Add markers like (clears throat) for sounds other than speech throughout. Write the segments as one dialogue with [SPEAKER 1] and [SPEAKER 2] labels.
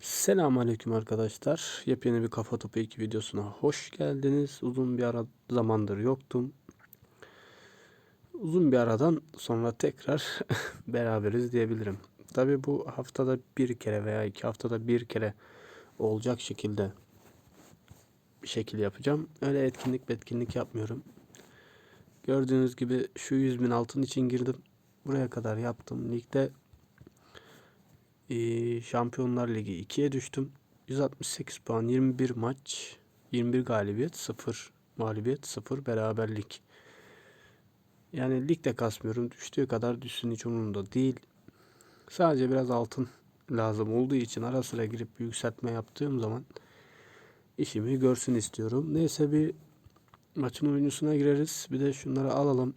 [SPEAKER 1] Selamünaleyküm arkadaşlar. Yepyeni bir Kafa Topu 2 videosuna hoş geldiniz. Uzun bir ara zamandır yoktum. Uzun bir aradan sonra tekrar (laughs) beraberiz diyebilirim. Tabi bu haftada bir kere veya iki haftada bir kere olacak şekilde bir şekil yapacağım. Öyle etkinlik etkinlik yapmıyorum. Gördüğünüz gibi şu 100 bin altın için girdim. Buraya kadar yaptım. Ligde Şampiyonlar Ligi 2'ye düştüm. 168 puan, 21 maç, 21 galibiyet, 0 mağlubiyet, 0 beraberlik. Yani ligde kasmıyorum. Düştüğü kadar düşsün hiç umurumda değil. Sadece biraz altın lazım olduğu için ara sıra girip yükseltme yaptığım zaman işimi görsün istiyorum. Neyse bir maçın oyuncusuna gireriz. Bir de şunları alalım.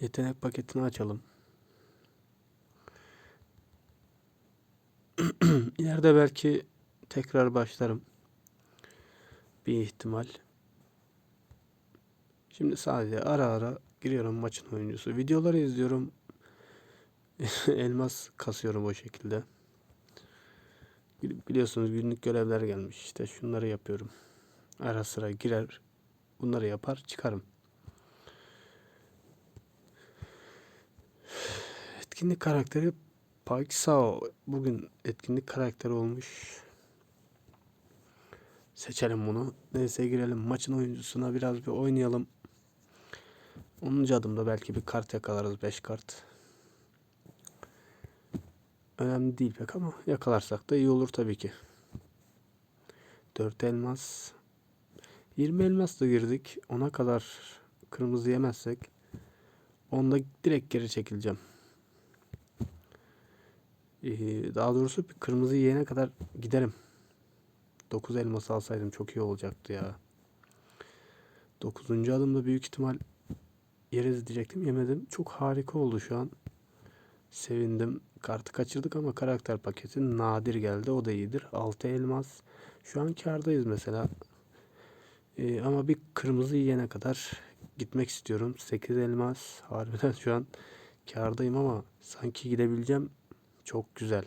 [SPEAKER 1] Yetenek paketini açalım. (clears throat) İleride belki tekrar başlarım. Bir ihtimal. Şimdi sadece ara ara giriyorum maçın oyuncusu. Videoları izliyorum. (laughs) Elmas kasıyorum o şekilde. Biliyorsunuz günlük görevler gelmiş. İşte şunları yapıyorum. Ara sıra girer. Bunları yapar çıkarım. (sighs) Etkinlik karakteri Pike Sao bugün etkinlik karakteri olmuş. Seçelim bunu. Neyse girelim. Maçın oyuncusuna biraz bir oynayalım. 10. adımda belki bir kart yakalarız. 5 kart. Önemli değil pek ama yakalarsak da iyi olur tabii ki. 4 elmas. 20 elmas da girdik. Ona kadar kırmızı yemezsek onda direkt geri çekileceğim. Ee, daha doğrusu kırmızı yiyene kadar giderim. 9 elması alsaydım çok iyi olacaktı ya. 9. adımda büyük ihtimal yeriz diyecektim. Yemedim. Çok harika oldu şu an. Sevindim. Kartı kaçırdık ama karakter paketi nadir geldi. O da iyidir. 6 elmas. Şu an kardayız mesela. Ee, ama bir kırmızı yiyene kadar gitmek istiyorum. 8 elmas. Harbiden şu an kardayım ama sanki gidebileceğim. Çok güzel.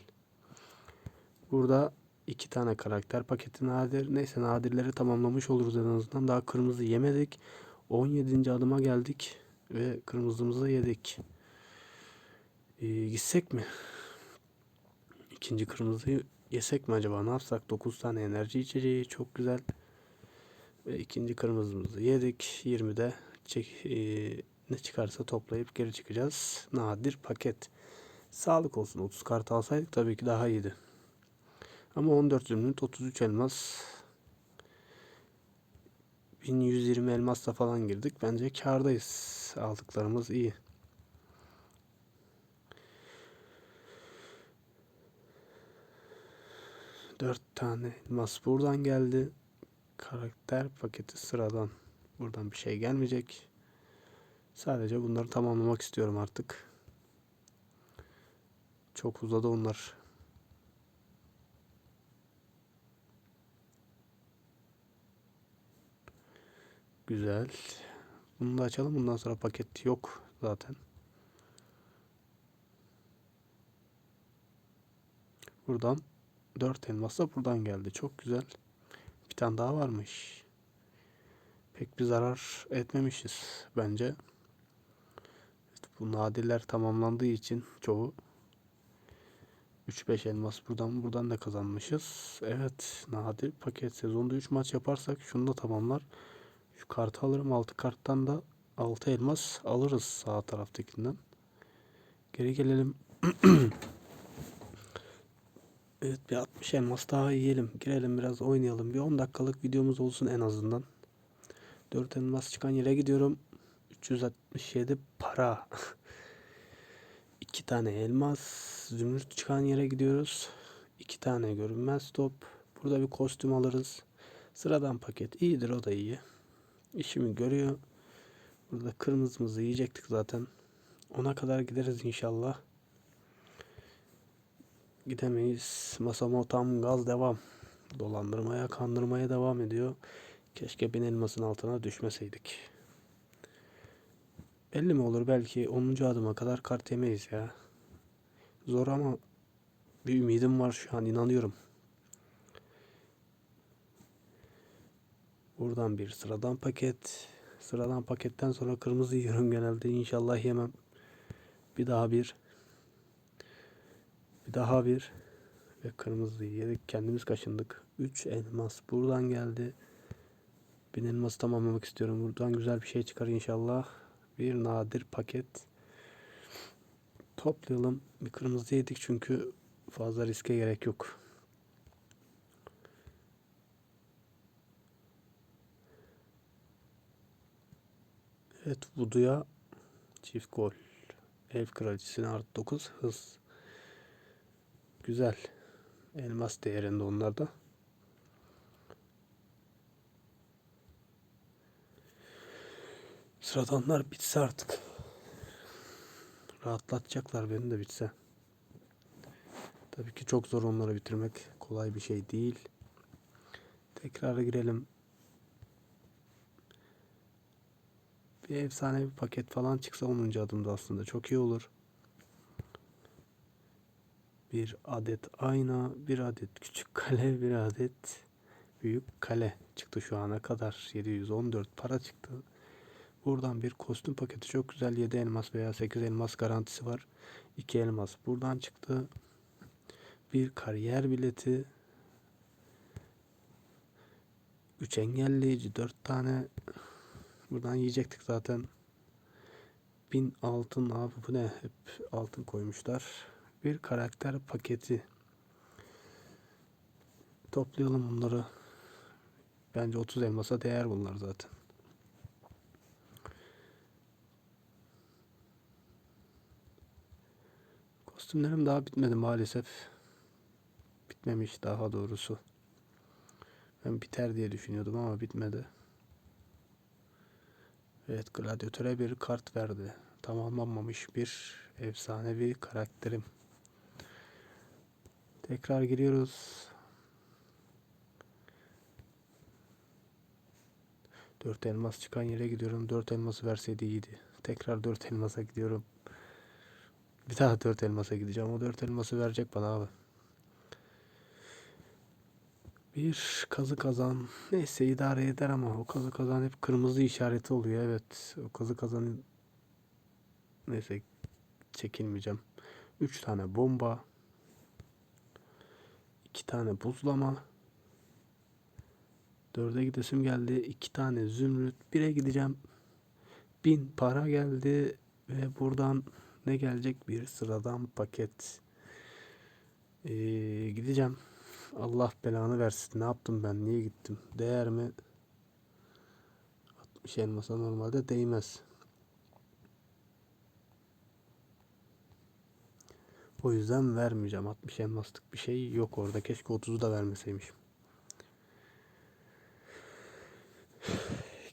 [SPEAKER 1] Burada iki tane karakter paketi nadir. Neyse nadirleri tamamlamış oluruz en azından. Daha kırmızı yemedik. 17. adıma geldik ve kırmızımızı yedik. Ee, gitsek mi? İkinci kırmızıyı yesek mi acaba? Ne yapsak? 9 tane enerji içeceği çok güzel. Ve ikinci kırmızımızı yedik. 20'de çek, e, ne çıkarsa toplayıp geri çıkacağız. Nadir paket. Sağlık olsun 30 kart alsaydık tabii ki daha iyiydi. Ama 14 zümrüt 33 elmas 1120 elmasla falan girdik. Bence kardayız. Aldıklarımız iyi. Dört tane elmas buradan geldi. Karakter paketi sıradan. Buradan bir şey gelmeyecek. Sadece bunları tamamlamak istiyorum artık. Çok uzadı onlar. Güzel. Bunu da açalım. Bundan sonra paket yok zaten. Buradan 4 elmas da buradan geldi. Çok güzel. Bir tane daha varmış. Pek bir zarar etmemişiz bence. Bu nadirler tamamlandığı için çoğu 3-5 elmas buradan buradan da kazanmışız. Evet nadir paket sezonda 3 maç yaparsak şunu da tamamlar. Şu kartı alırım 6 karttan da 6 elmas alırız sağ taraftakinden. Geri gelelim. (clears throat) evet bir 60 elmas daha yiyelim. Girelim biraz oynayalım. Bir 10 dakikalık videomuz olsun en azından. 4 elmas çıkan yere gidiyorum. 367 para. (laughs) 2 tane elmas. Zümrüt çıkan yere gidiyoruz. 2 tane görünmez top. Burada bir kostüm alırız. Sıradan paket iyidir o da iyi. İşimi görüyor. Burada kırmızımızı yiyecektik zaten. Ona kadar gideriz inşallah. Gidemeyiz. Masamo tam gaz devam. Dolandırmaya, kandırmaya devam ediyor. Keşke bin elmasın altına düşmeseydik. Belli mi olur belki 10. adıma kadar kart yemeyiz ya. Zor ama bir ümidim var şu an inanıyorum. Buradan bir sıradan paket. Sıradan paketten sonra kırmızı yiyorum genelde. İnşallah yemem. Bir daha bir. Bir daha bir. Ve kırmızı yedik. Kendimiz kaşındık. 3 elmas buradan geldi. Bir elması tamamlamak istiyorum. Buradan güzel bir şey çıkar inşallah. Bir nadir paket. Toplayalım. Bir kırmızı yedik çünkü fazla riske gerek yok. Evet Vudu'ya çift gol. Ev kraliçesine artı 9 hız. Güzel. Elmas değerinde onlar da. Sıradanlar bitse artık. Rahatlatacaklar beni de bitse. Tabii ki çok zor onları bitirmek. Kolay bir şey değil. Tekrar girelim. Bir efsane bir paket falan çıksa 10. adımda aslında çok iyi olur. Bir adet ayna, bir adet küçük (laughs) kale, bir adet büyük kale çıktı şu ana kadar. 714 para çıktı. Buradan bir kostüm paketi çok güzel 7 elmas veya 8 elmas garantisi var. 2 elmas buradan çıktı. Bir kariyer bileti. 3 engelleyici 4 tane buradan yiyecektik zaten. 1000 altın abi bu ne? Hep altın koymuşlar. Bir karakter paketi. Toplayalım bunları. Bence 30 elmasa değer bunlar zaten. Kostümlerim daha bitmedi maalesef. Bitmemiş daha doğrusu. Ben biter diye düşünüyordum ama bitmedi. Evet gladyatöre bir kart verdi. Tamamlanmamış bir efsanevi karakterim. Tekrar giriyoruz. Dört elmas çıkan yere gidiyorum. Dört elması verseydi iyiydi. Tekrar dört elmasa gidiyorum. Bir daha dört elmasa gideceğim. O dört elması verecek bana abi. Bir kazı kazan. Neyse idare eder ama o kazı kazan hep kırmızı işareti oluyor. Evet. O kazı kazanın neyse çekilmeyeceğim. Üç tane bomba. iki tane buzlama. Dörde gidesim geldi. iki tane zümrüt. Bire gideceğim. Bin para geldi. Ve buradan ne gelecek? Bir sıradan paket. Ee, gideceğim. Allah belanı versin. Ne yaptım ben? Niye gittim? Değer mi? 60 elmasa normalde değmez. O yüzden vermeyeceğim. 60 elmaslık bir şey yok orada. Keşke 30'u da vermeseymişim.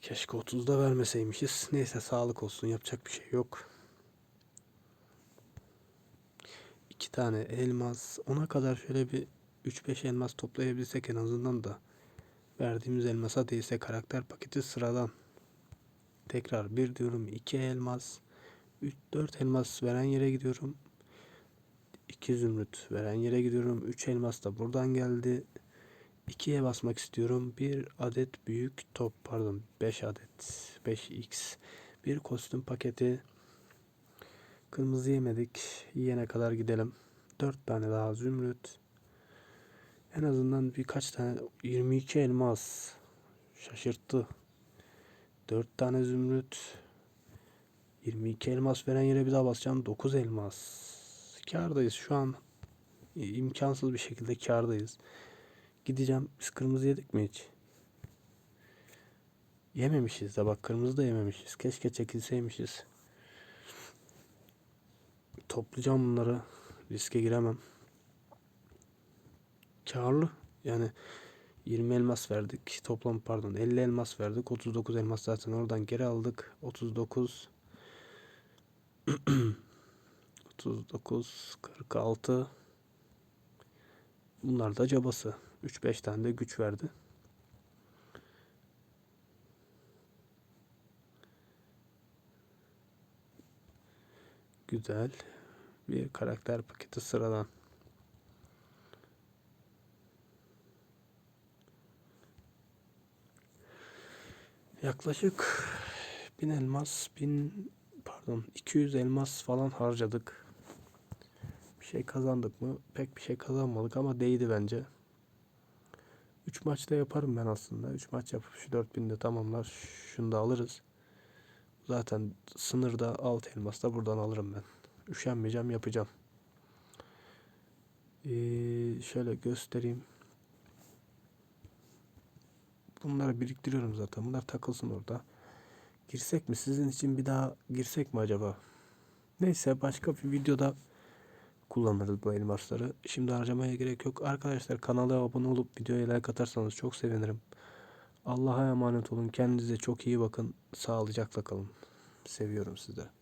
[SPEAKER 1] Keşke 30'u da vermeseymişiz. Neyse sağlık olsun. Yapacak bir şey yok. İki tane elmas. Ona kadar şöyle bir 3-5 elmas toplayabilsek en azından da verdiğimiz elmasa değilse karakter paketi sıradan. Tekrar bir diyorum 2 elmas. 3 4 elmas veren yere gidiyorum. 2 zümrüt veren yere gidiyorum. 3 elmas da buradan geldi. 2'ye basmak istiyorum. Bir adet büyük top pardon 5 adet 5x bir kostüm paketi kırmızı yemedik yiyene kadar gidelim 4 tane daha zümrüt en azından birkaç tane 22 elmas şaşırttı 4 tane zümrüt 22 elmas veren yere bir daha basacağım 9 elmas kardayız şu an imkansız bir şekilde kardayız Gideceğim. Biz kırmızı yedik mi hiç? Yememişiz de bak kırmızı da yememişiz. Keşke çekilseymişiz. Toplayacağım bunları. Riske giremem. Karlı. Yani 20 elmas verdik. Toplam pardon 50 elmas verdik. 39 elmas zaten oradan geri aldık. 39 39 46 Bunlar da cabası. 3-5 tane de güç verdi. Güzel bir karakter paketi sıradan. Yaklaşık 1000 elmas, 1000 pardon 200 elmas falan harcadık. Bir şey kazandık mı? Pek bir şey kazanmadık ama değdi bence. 3 maçta yaparım ben aslında. 3 maç yapıp şu 4000'de tamamlar. Şunu da alırız. Zaten sınırda 6 elmas da buradan alırım ben. Üşenmeyeceğim yapacağım. Ee, şöyle göstereyim. Bunları biriktiriyorum zaten. Bunlar takılsın orada. Girsek mi? Sizin için bir daha girsek mi acaba? Neyse başka bir videoda kullanırız bu elmasları. Şimdi harcamaya gerek yok. Arkadaşlar kanala abone olup videoya like atarsanız çok sevinirim. Allah'a emanet olun. Kendinize çok iyi bakın. Sağlıcakla kalın. Seviyorum sizleri.